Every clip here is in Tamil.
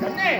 கண்ணே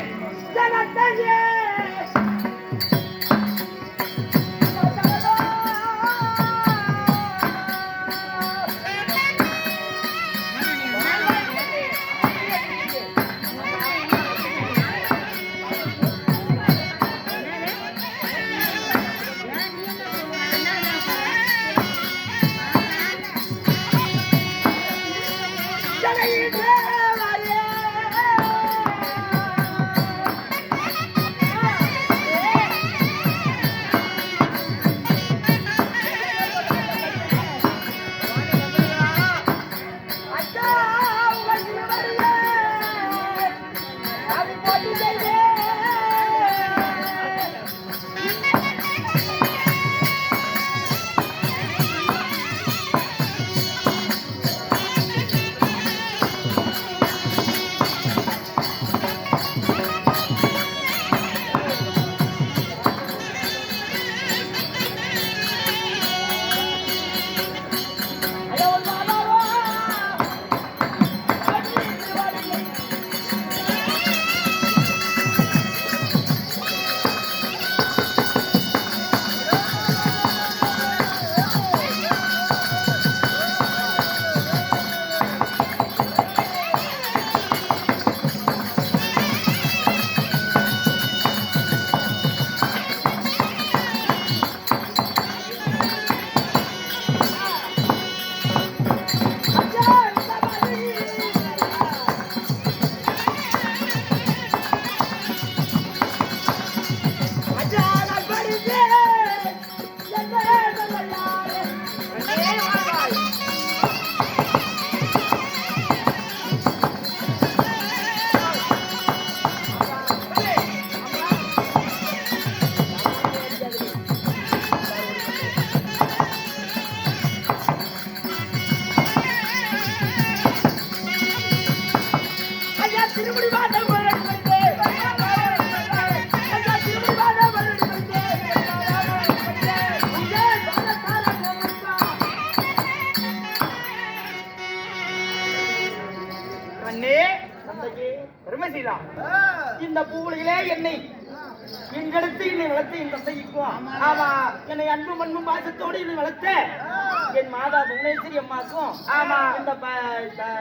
புவனேஸ்வரி அம்மாக்கும் ஆமா. இந்த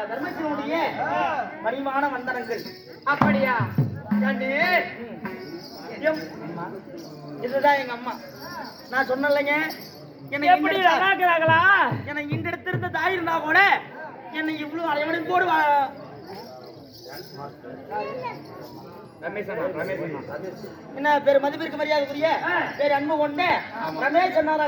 தர்மத்தினுடைய பரிமாண வந்தனங்கள் அப்படியா? கண்ணே எம். அம்மா. இதுதான் எங்க அம்மா. நான் சொன்னலைங்க என்னை எப்படி நல்லாக்குறாங்களா என்னை இங்கெடுத்திருந்த தாய் இருந்தா கூட என்னை இவ்வளவு அலைவனுக்கு கூட என்ன பேர் மதிப்பிற்கு மரியாதைக்குரிய பேர் அன்பு கொண்டு ரமேஷ் அண்ணாரா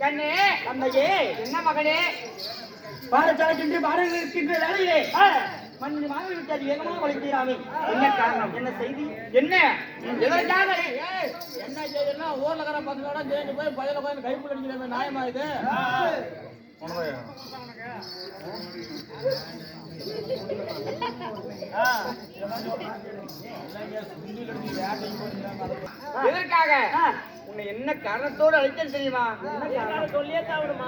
கண்ணே தந்தையே என்ன மகனே பாடசாலைக்கின்ற பாடல்கள் இருக்கின்ற வேலையிலே மண்ணு மாதிரி விட்டாது வேகமாக வலிக்கிறாமே என்ன காரணம் என்ன செய்தி என்ன எதற்காக என்ன செய்யணும் ஊர்ல இருக்கிற பக்கத்தோட சேர்ந்து போய் பையில போய் கைப்புள்ள நியாயமா இது எதற்காக? உன்னை என்ன காரணத்தோடு அழைத்தது தெரியுமா? சொல்லியே வாமா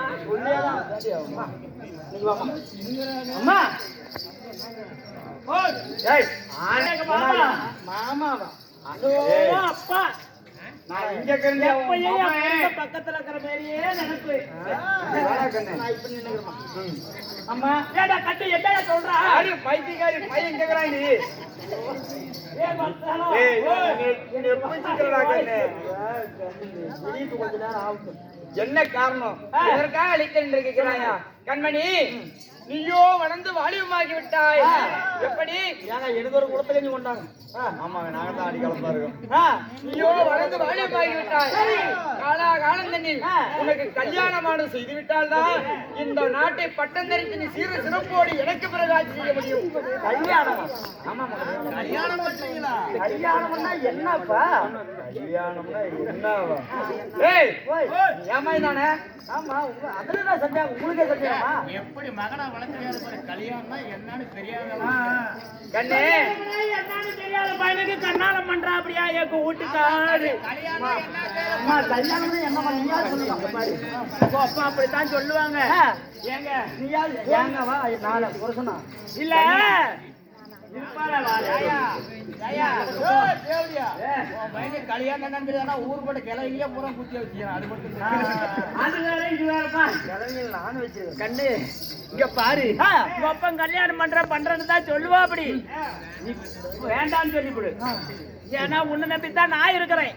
அம்மா மாமாவா? அதோ அப்பா. நான் இங்க பக்கத்துல இருக்கிற மாதிரியே நினைப்பு நான் இப்ப நின்னுக்கிறேம்மா. அம்மா ஏடா கட்டு என்னடா சொல்றா? யாரு? பைத்தியக்காரி பையன் கேக்குறாண்டி ஏய் மச்சானோ ஏய் நீ எப்படி சிக்கிறடா கண்ணு. வெளியிட்டு கொஞ்ச நேரம் ஆகும் என்ன காரணம்? இதற்காக அழைக்கிறேன் இருக்கிறாயா கண்மணி நீயோ வளர்ந்து வாலிபமாகி விட்டாய் எப்படி? ஏங்க எனக்கு ஒரு குடத்துல நீ கொண்டாங்க ஆமாங்க நாங்க தான் அடிக்காலம் இருக்கோம். நீயோ வளர்ந்து வாலிபமாகி விட்டாய் காலா காலந்தண்ணில் உனக்கு கல்யாணமான செய்து விட்டால்தான் இந்த நாட்டை பட்டம் தரித்து நீ சீர சிறப்போடு எனக்கு பிறகு ஆட்சி செய்ய முடியும். கல்யாணமா. ஆமா கல்யாணம் பண்றீங்களா கல்யாணம்னா என்னப்பா? கல்யாணம்னா என்னவா? ஏய் ஏமாய் தானே ஆமா அதுல தான் சத்தியம். உங்களுக்கே சத்தியமா. எப்படி மகனா வளர்த்து பாரு கல்யாணம்னா என்னன்னு தெரியாத கண்ணே. என்னன்னு தெரியாத பையனுக்கு கண்ணாலம் பண்றா அப்படியா? வீட்டுக்காரு அம்மா நீயா சொல்லுங்க பாரு. அப்பா அப்படித்தான் சொல்லுவாங்க. ஏங்க? நீயா? ஏங்க வா நாளை புருஷனா இல்ல. ஊர்பட்ட கிளையிலேயே பூரா குத்தி வச்சுக்கிறான் அது மட்டும் நானும் வச்சிருக்கேன். கண்ணு இங்க பாரு. அப்பன் கல்யாணம் பண்ற பண்றேன்னு தான் சொல்லுவா அப்படி. வேண்டாம்னு சொல்லிவிடு ஏன்னா உன்னை நம்பி தான் நான் இருக்கிறேன்?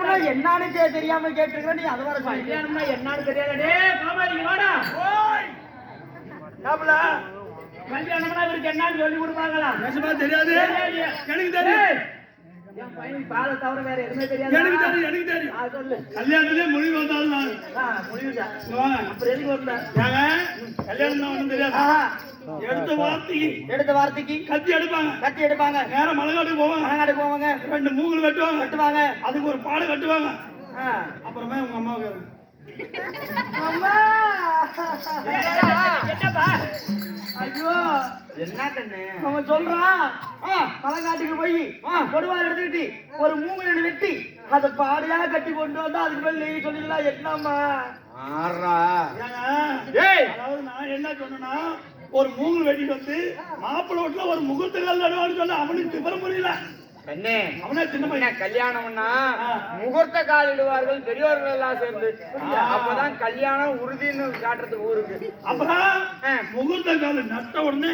நான் என்னன்னு தெரியாம கேட்டிருக்கிறேன் நீ அது வர கல்யாணம்னா என்னன்னு தெரியாது கல்யாணம்னா இவருக்கு என்னன்னு சொல்லி கொடுப்பாங்களா? தெரியாது. எனக்கு தெரியும். எனக்கு தெரியும் எனக்கு தெரியும். கல்யாணத்திலே முடிவு வந்தாலும் நான் அப்புறம் எதுக்கு வரல? கல்யாணம் தெரியாது? ஆஹா. எடுத்த வார்த்தைக்கு எடுத்த வார்த்தைக்கு கத்தி எடுப்பாங்க. கத்தி எடுப்பாங்க. நேரம் மலைக்காட்டுக்கு போவாங்க. மணங்காடு போவாங்க. ரெண்டு மூங்கல் வெட்டுவாங்க. கட்டுவாங்க அதுக்கு ஒரு பாடு கட்டுவாங்க. அப்புறமே உங்க அம்மாவுக்கு ஐயோ. என்ன கண்ணு அவன் சொல்றான் மலைக்காட்டுக்கு போய் கொடுவாள் எடுத்துக்கிட்டு ஒரு மூங்கல் வெட்டி அதை பாடியா கட்டி கொண்டு வந்தா அதுக்கு மேல நீ சொல்லிக்கலாம் என்னம்மா? அதாவது நான் என்ன சொன்னேன்னா ஒரு மூங்கல் வெட்டிட்டு வந்து மாப்பிள்ளை வீட்டுல ஒரு முகூர்த்த கால் நடுவான்னு சொன்னா அவனுக்கு விவரம் புரியல. கண்ணே அவனே சின்ன கல்யாணம்னா முகூர்த்த கால் இடுவார்கள் பெரியவர்கள் எல்லாம் சேர்ந்து. அப்பதான் கல்யாணம் உறுதின்னு காட்டுறதுக்கு ஊருக்கு. அப்புறம் ஆ. முகூர்த்த கால் நட்ட உடனே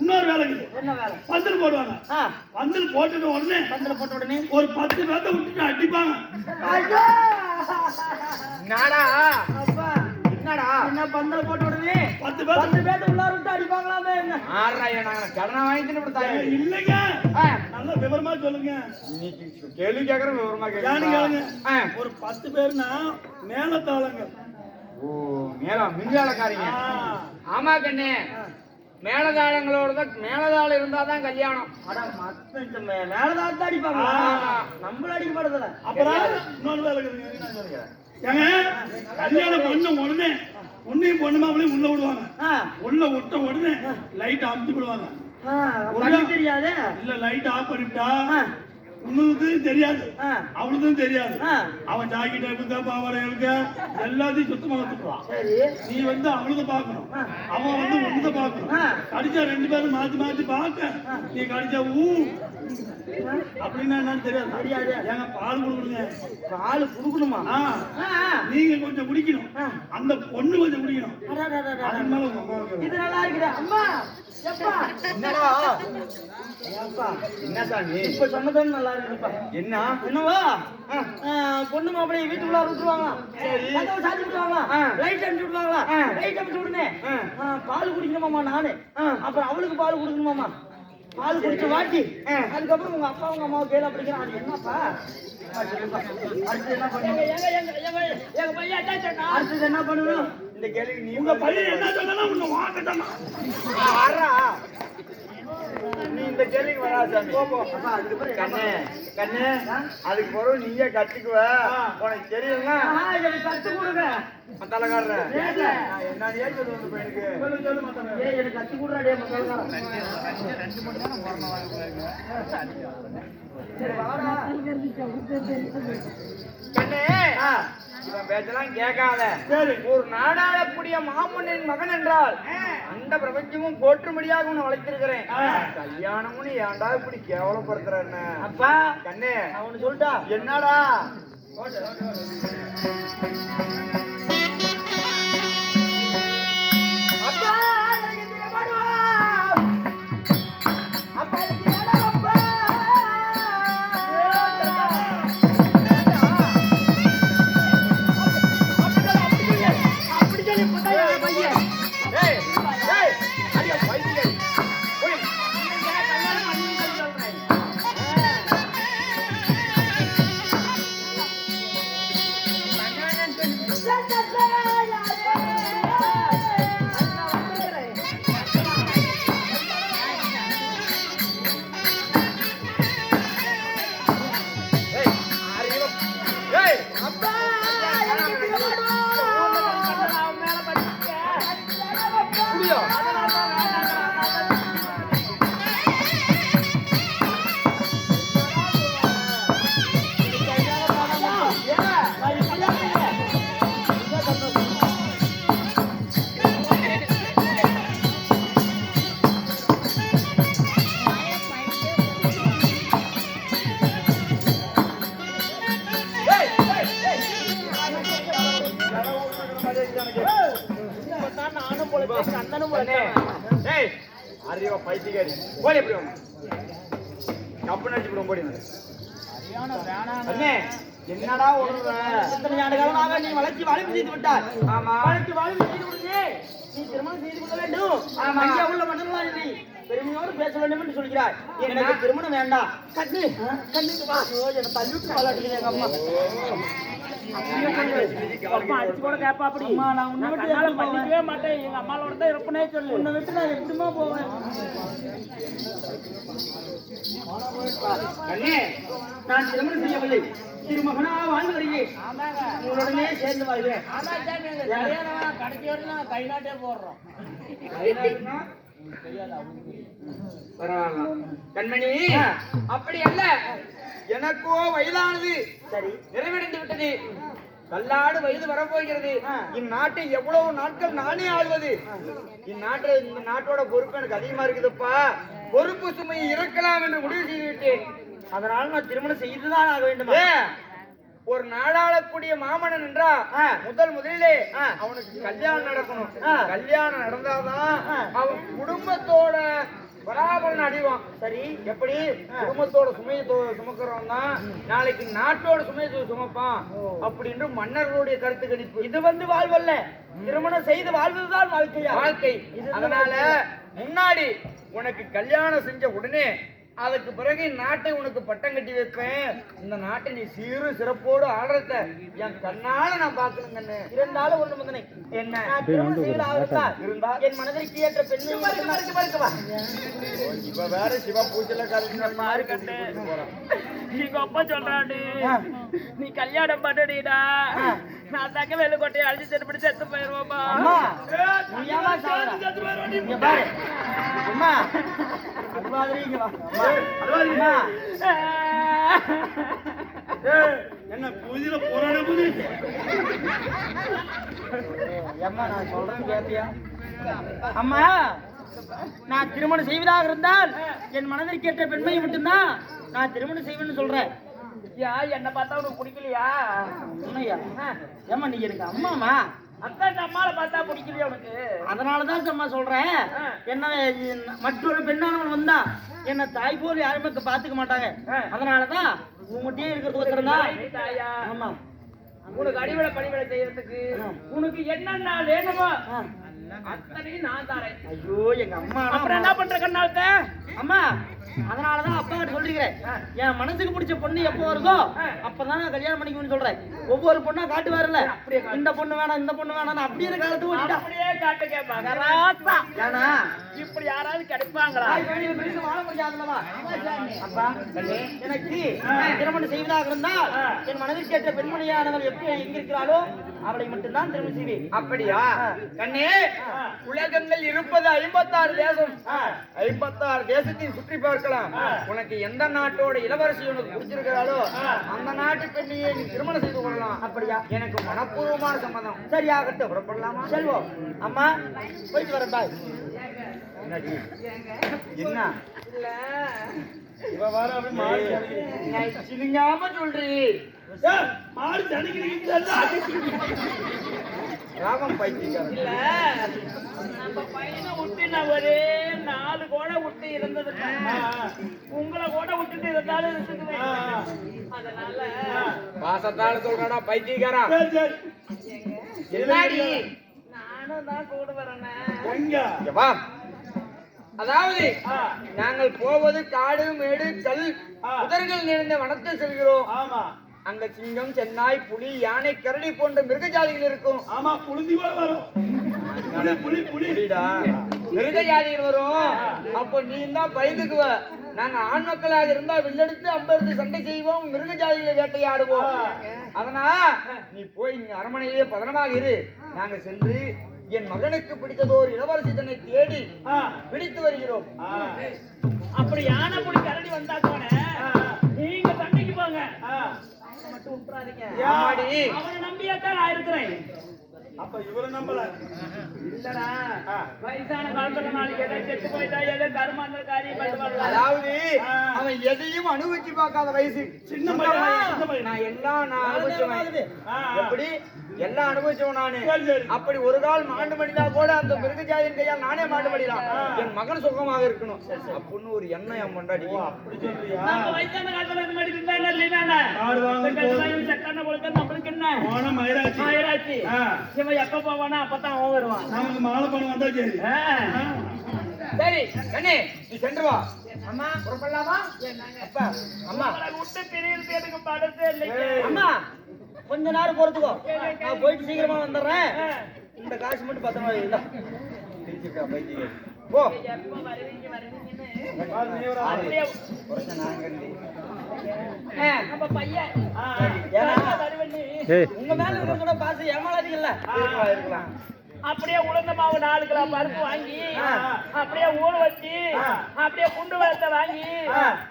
இன்னொரு வேலை இருக்குது. என்ன வேலை? பந்தல் போடுவாங்க. பந்தல் போட்டுட்ட உடனே பந்தல போட்ட உடனே? ஒரு பத்து பேர்த்த விட்டுட்டு அடிப்பாங்க! நாடா அப்பா, என்னடா? என்ன பந்தல போட்ட உடனே பத்து பேர் பத்து பேர்த்த உள்ளார விட்டு அடிப்பாங்களாமே என்ன? ஆறா நாங்க? கடனை வாங்கிட்டு கொடுத்தாங்க இல்லைங்க. நல்ல சொல்லுங்க. கேள்வி கேக்குற விவரமா கேளுங்க. ஒரு பத்து பேர்னா மேலத்தாளங்க ஓ மேல மின்வேலைக்காரங்க ஆமா கண்ணே. மேலதாளங்களோட தான் மேலதாளம் இருந்தா தான் கல்யாணம். அட மத்த இந்த மே- மேலதான் தான் அடிப்பாங்களா. நம்மள அடிக்க மாட்டதுல அப்புறம் இன்னொரு வேலை. ஏங்க கல்யாணம் பண்ண உடனே உன்னையும் பொண்ணு மாப்பிளையும் உள்ள விடுவாங்க. உள்ள விட்ட உடனே லைட் அமுத்தி விடுவாங்க தெரியாதே? இல்ல லைட் ஆஃப் பண்ணிவிட்டா ஆ, உனக்கு தெரியாது. அவளுக்கும் தெரியாது. அவன் ஜாக்கெட் இருக்க பாவாடை இருக்க எல்லாத்தையும் சுத்தமா வச்சுக்குவான். சரி. நீ வந்து அவளுக்கு பார்க்கணும். அவன் வந்து உனக்கு பார்க்கணும். ஆ. கடிச்சா ரெண்டு பேரும் மாத்தி மாத்தி பார்க்க. நீ கடிச்சா ஊ. அப்படின்னா என்னன்னு தெரியாது. தெரியாது. ஏங்க பால் கொடுக்கணுங்க பால் குடுக்கணுமா. நீங்க கொஞ்சம் குடிக்கணும். அந்த பொண்ணு கொஞ்சம் குடிக்கணும். உங்க இது நல்லா இருக்குது. அம்மா எப்பா? என்னடா? ஏப்பா, என்ன சாமி? இப்ப சொன்னதும் நல்லா இருக்குப்பா என்ன? என்னவா? பொண்ணு மாப்பிளைய வீட்டுக்குள்ள விட்டுருவாங்களா? சாத்தி விட்டுருவாங்களா? லைட் அடிச்சு விட்டுருவாங்களா? லைட் அடிச்சு விடுனே பால் குடிக்கணுமாமா நானு. அப்புறம் அவளுக்கு பால் கொடுக்கணுமாமா பால் குடிச்சு வாட்டி. அதுக்கப்புறம் உங்க அப்பா உங்க அம்மாவை கேளு அப்படிங்கிறான் அது என்னப்பா? அடுத்தது என்ன பண்ணணும்? இந்த கேள்வி நீ உங்க பையன் என்ன சொன்னா உன்னை நீ இந்த கேள்விக்கு வரா சாமி அப்பா, அதுக்கப்புறம் என்ன? கண்ணு. கண்ணு. அதுக்கு பிறகு நீயே கத்துக்குவ உனக்கு எனக்கு கத்து கொடுங்க. மத்தாலக்காரர ஏங்க? என்ன ஏன் சொல்லு உங்க பையனுக்கு? சொல்லு சொல்லு மத்தவங்க ஏய், எனக்கு கத்து கண்ணு. இவன் பேச்செல்லாம் கேட்காத. சரி. ஒரு நாடாளக்கூடிய மாமன்னின் மகன் என்றால் அந்த பிரபஞ்சமும் போற்றும்படியாக உன்னை வளைத்திருக்கிறேன் கல்யாணம்னு ஏன்டா இப்படி கேவலப்படுத்துற என்ன? அப்பா. கண்ணு. அவனு சொல்லிட்டா என்னடா? என்னடா ஓடுற இத்தனை ஆண்டு காலமாக நீ வளர்ச்சி வாழ்வு செய்து விட்டாய்? ஆமா. வளர்ச்சி வாழ்வு செய்து விடுங்க நீ திருமணம் செய்து கொள்ள வேண்டும். ஆமா. ஐயா உள்ள மன்னர்களாக நீ பெருமையோடு பேச வேண்டும் என்று சொல்கிறாய். எனக்கு திருமணம் வேண்டாம். கண்ணு கண்ணுக்கு வா. என்னை தள்ளிவிட்டு பாலாட்டுகிறேன் எங்க அம்மா. நான் திருமணம் செய்யவில்லை. திருமகனா வாழ்ந்து வருகிறேன் உங்களுடனே சேர்ந்து வாழ்கிறேன் கடைசி கை நாட்டே போடுறோம் கண்மணி அப்படி அல்ல எனக்கோ வயதானது. சரி. நிறைவடைந்து விட்டது. கல்லாடு வயது வரப்போகிறது. இந்நாட்டை எவ்வளவு நாட்கள் நானே ஆள்வது. இந்நாட்டை இந்த நாட்டோட பொறுப்பு எனக்கு அதிகமா இருக்குதுப்பா. பொறுப்பு சுமையை இறக்கலாம் என்று முடிவு செய்து விட்டேன் அதனால் நான் திருமணம் செய்துதான் ஆக வேண்டும்? ஒரு நாடாளக்கூடிய மாமன்னன் என்றா முதல் முதலிலே அவனுக்கு கல்யாணம் நடக்கணும். கல்யாணம் நடந்தாதான் அவன் குடும்பத்தோட பராபரன் அடைவான். சரி. எப்படி? குடும்பத்தோட சுமையை சுமக்கிறவன் தான் நாளைக்கு நாட்டோட சுமையை சுமப்பான். அப்படின்னு மன்னர்களுடைய கருத்து கணிப்பு. இது வந்து வாழ்வல்ல. திருமணம் செய்து வாழ்வதுதான் வாழ்க்கையா? வாழ்க்கை. அதனால முன்னாடி உனக்கு கல்யாணம் செஞ்ச உடனே அதுக்கு பிறகு நாட்டை உனக்கு பட்டம் கட்டி வைப்பேன். இந்த நாட்டை நீ சீரு சிறப்போடு ஆடுறத என் கண்ணால நான் பார்க்கணும் கண்ணு இருந்தாலும் ஒண்ணு முந்தனை என்ன? நான் திருமணம் செய்து ஆகிருந்தால் இருந்தா என் மனதிற்கு ஏற்ற பெண்ணை மட்டும்தான் இப்ப வேற சிவா பூஜையில கலந்து மாறு கண்ணு எங்க அப்பா சொல்றாடி நீ கல்யாணம் பண்ணடிடா. நான் தங்க வேலை கொட்டையை அழிச்சு திருப்பி செத்து போயிருவோமா அம்மா. என்ன பூஜையில போராட புதி அம்மா நான் சொல்றேன் கேட்டியா? அம்மா நான் திருமணம் செய்வதாக இருந்தால் என் மனதிற்கு ஏற்ற பெண்மையை மட்டும்தான் நான் திருமணம் செய்வேன்னு சொல்றேன். யா என்ன பார்த்தா உனக்கு பிடிக்கலையா? உண்மையா ஏம்மா நீ எனக்கு அம்மாமா அதனாலதான் சும்மா சொல்றேன். என்ன மற்றொரு பெண்ணானவன் வந்தா என்ன தாய் போல் யாருமே பாத்துக்க மாட்டாங்க. அதனாலதான் உங்ககிட்டயே இருக்கிறது ஒருத்தர் ஆமா உனக்கு அடிவடை பணிவிடை செய்யறதுக்கு. உனக்கு என்னென்ன வேணுமோ. அத்தனையும் நான் தரேன் ஐயோ எங்க அம்மா அப்புறம் என்ன பண்ற கண்ணாலத்த அம்மா அதனாலதான் அப்பா கிட்ட சொல்லிருக்கிறேன். என் மனசுக்கு பிடிச்ச பொண்ணு எப்போ வருதோ அப்பதான் நான் கல்யாணம் பண்ணிக்கணும்னு சொல்றேன். ஒவ்வொரு பொண்ணா காட்டுவாருல்ல. இந்த பொண்ணு வேணாம் இந்த பொண்ணு வேணாம் அப்படியே காலத்து அப்படியே காட்டு ராத்தா ஏன்னா இப்படி யாராவது கிடைப்பாங்களா? அப்பா, எனக்கு திருமணம் செய்வதாக இருந்தால் என் மனதில் கேட்ட பெண்மணியானவள் எப்படி எங்க இருக்கிறாளோ அவளை மட்டும்தான் திருமணம் செய்வேன். அப்படியா? கண்ணே உலகங்கள் இருப்பது ஐம்பத்தாறு தேசம். ஐம்பத்தாறு தேசத்தையும் சுற்றி பார்க்கலாம் உனக்கு எந்த நாட்டோட இளவரசி உனக்கு பிடிச்சிருக்கிறாளோ அந்த நாட்டு பெண்ணையே நீ திருமணம் செய்து கொள்ளலாம். அப்படியா? எனக்கு மனப்பூர்வமான சம்மதம் சரி ஆகட்டும் புறப்படலாமா? செல்வோம். அம்மா போயிட்டு வரேன் பாய்? என்ன? இல்ல. இவ வர சிலுங்காம சொல்றீ. ஏய், மாறி ராகம் பைத்தியக்காரன். இல்ல. நம்ம பையனை விட்டு நான் ஒரே நாலு கூட விட்டு இருந்தது உங்களை கூட விட்டுட்டு இருந்தாலும் இருந்துக்குவேன் அதனால பாசத்தால சொல்றாடா பைத்தியக்காரா? சரி சரி. என்னடி? நானும் தான் கூட வரேனே. எங்க? இங்க வா. அதாவது நாங்கள் போவது காடு மேடு கல் புதர்கள் நிறைந்த வனத்தை செல்கிறோம். ஆமா. அங்க சிங்கம் சென்னாய் புலி யானை கரடி போன்ற மிருகஜாதிகள் இருக்கும். ஆமா புழுதி வரும். புலி புரியுதா மிருகஜாதிகள் வரும். அப்போ நீ தான் பயந்துக்குவ. நாங்க ஆண் மக்களாக இருந்தா வில்லெடுத்து அம்பெடுத்து சண்டை செய்வோம் மிருகஜாதிகளை வேட்டையாடுவோம். அதனா நீ போய் இங்க அரண்மனையிலே பதனமாக இரு. நாங்க சென்று என் மகனுக்கு பிடித்ததோர் இளவரசி தன்னை தேடி பிடித்து வருகிறோம். அப்படி யானை புடி கரடி வந்தா கூட நீங்க சண்டைக்கு போங்க. மட்டும் விட்டுறாதீங்க ஆமாடி அவனை நம்பியாத்தான் நான் இருக்கிறேன். அப்ப இவரை நம்பல. இல்லடா. வயசான காலத்துல நாளைக்கு எதை செத்து போயிட்டா எதை கருமாந்த காரியம் அதாவது அவன் எதையும் அனுபவிச்சு பார்க்காத வயசு. சின்ன பையன்? சின்ன பையன். நான் எல்லாம் நான் அனுபவிச்சவன். எப்படி? எல்லாம் அனுபவிச்சவன் நானு. அப்படி ஒரு கால் மாண்டு மடிந்தா கூட அந்த மிருகஜாதியின் கையால் நானே மாண்டு மடிலாம் என் மகன் சுகமாக இருக்கணும். அப்படின்னு ஒரு எண்ணம் என் கொண்டாடி நம்மளுக்கு என்ன? மயிராட்சி. இவன் எப்ப போவானா அப்பதான் அவன் வருவான். நமக்கு மாலை பணம் வந்தா சரி. சரி கண்ணே நீ சென்று வா. அம்மா புறப்படலாமா அப்பா அம்மா. விட்டு பிரியறது எனக்கு படத்தே இல்லைங்க அம்மா கொஞ்ச நேரம் பொறுத்துக்கோ. நான் போயிட்டு சீக்கிரமா வந்துடுறேன். இந்த காசு மட்டும் பத்திரமா பைத்தியக்காரி. போ. உங்க மேல இருக்கிறத பார்த்து ஏமாளாதீங்கல்ல இருக்கலாம், இருக்கலாம். அப்படியே உளுந்த மாவு நாலு கிலோ பருப்பு வாங்கி அப்படியே ஊற வச்சு அப்படியே குண்டு வெள்ளத்தை வாங்கி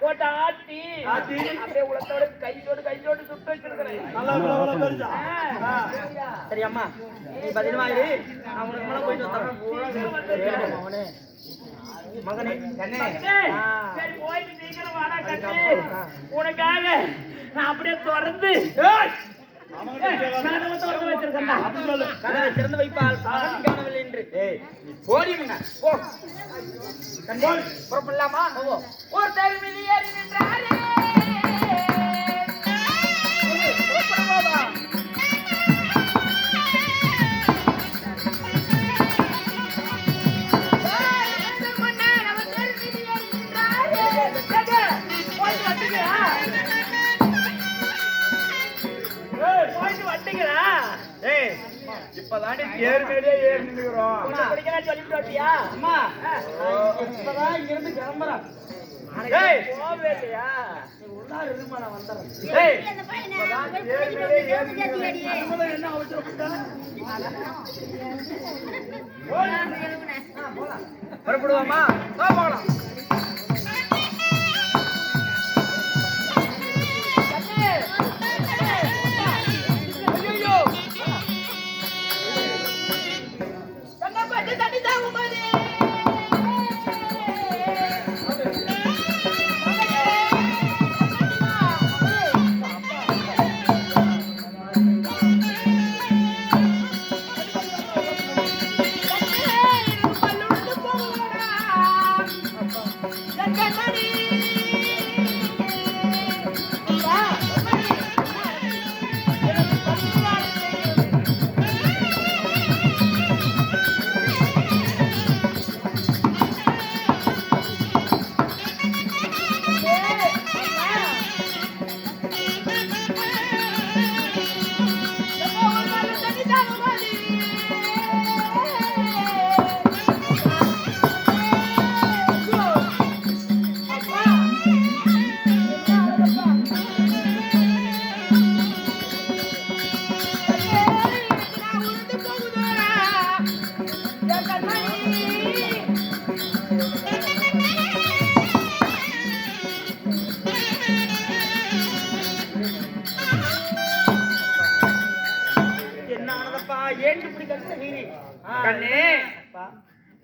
போட்டு ஆட்டி அப்படியே உலத்தோட கையோடு கையோடு சுட்டு வச்சிருக்கிறேன். சரி அம்மா நீ பதினமா இரு. நான் உனக்கு மேல போயிட்டு வந்துடுறேன் மகனே மகனே கண்ணே ஏய், சரி போயிட்டு சீக்கிரம் வாடா கட்டி உனக்காக நான் அப்படியே திறந்து திறந்து வைப்பால் காணவில்லை என்று ஏய் நீ போடி முன்ன. போ. கண்ணே புறப்படலாமா ஒரு தருமில் ஏறி நின்றாரே. வந்தியா அம்மா. இப்பதான் இங்க இருந்து கிளம்புறேன் ஏய். போவே இல்லையா? நீ உள்ளார இருமா நான் வந்துடுறேன் ஏய். என்ன அவசரப்பட்ட? புறப்படுவோமா வா போகலாம்.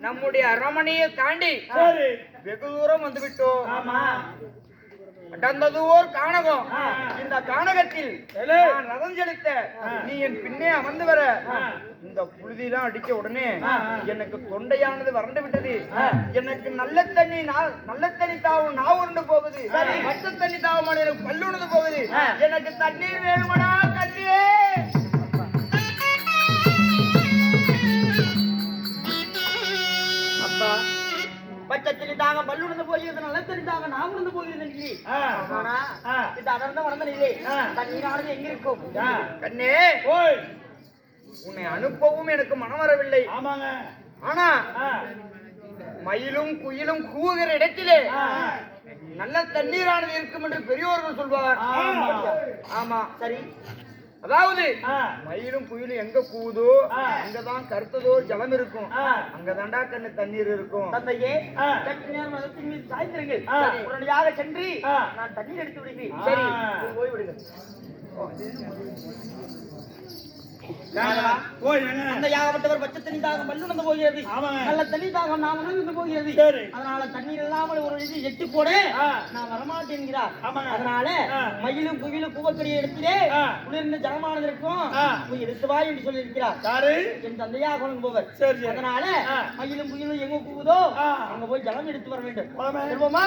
நம்முடைய அரமனையை தாண்டி வெகு தூரம் வந்து விட்டோம் கடந்தது ஓர் கானகம் இந்த கானகத்தில் நான் ரதம் செலுத்த நீ என் பின்னே அமர்ந்து வர. இந்த புழுதியெல்லாம் அடிக்க உடனே எனக்கு தொண்டையானது வறண்டு விட்டது. எனக்கு நல்ல தண்ணி நல்ல தண்ணி தாவும் நான் உருண்டு போகுது. மற்ற தண்ணி தாவும் எனக்கு பல்லுணது போகுது. எனக்கு தண்ணீர் வேணுமடா கண்ணியே பச்சை தண்ணி தாங்க பல்லுணர்ந்து போகிறது நல்ல தண்ணி தாங்க நான் உணர்ந்து போகிறது நீ ஆனா இது அடர்ந்த வளர்ந்த நிலை தண்ணீரானது எங்க இருக்கும்? கண்ணே உன்னை அனுப்பவும் எனக்கு மனம் வரவில்லை. ஆமாங்க. ஆனா மயிலும் குயிலும் கூவுகிற இடத்திலே நல்ல தண்ணீரானது இருக்கும் என்று பெரியோர்கள் சொல்வார். ஆமா. ஆமா சரி. அதாவது மயிலும் குயிலும் எங்க கூவுதோ ஆ. அங்கதான் கருத்ததோ ஜலம் இருக்கும் ஆ. அங்கதாண்டா கண்ணு தண்ணீர் இருக்கும் தந்தையே மதத்தின் மீது சாய்ந்திருங்கள் உடனடியாக சென்று. நான் தண்ணீர் எடுத்து விடுகிறேன். சரி போய் விடுங்க ஏங்க, ஓய் ஏங்க. அந்த யாகப்பட்டவர் பச்சை தண்ணி தாகம் பல்லுணர்ந்து போகிறது ஆமாங்க. நல்ல தண்ணி தாகம் நாம் உணர்ந்து போகிறது. அதனால தண்ணீர் இல்லாமல் ஒரு இது எட்டு போட. நான் வரமாட்டேன் என்கிறார். அதனால. மயிலும் குயிலும் கூவக்கூடிய இடத்திலே. குளிர்ந்த ஜலமானது இருக்கும். போய் எடுத்து வா என்று சொல்லி இருக்கிறார் என் தந்தையாக வழங்குபவர் சரி, சரி. அதனால. மயிலும் குயிலும் எங்க கூவுதோ. அங்க போய் ஜலம் எடுத்து வர வேண்டும். செல்வோமா.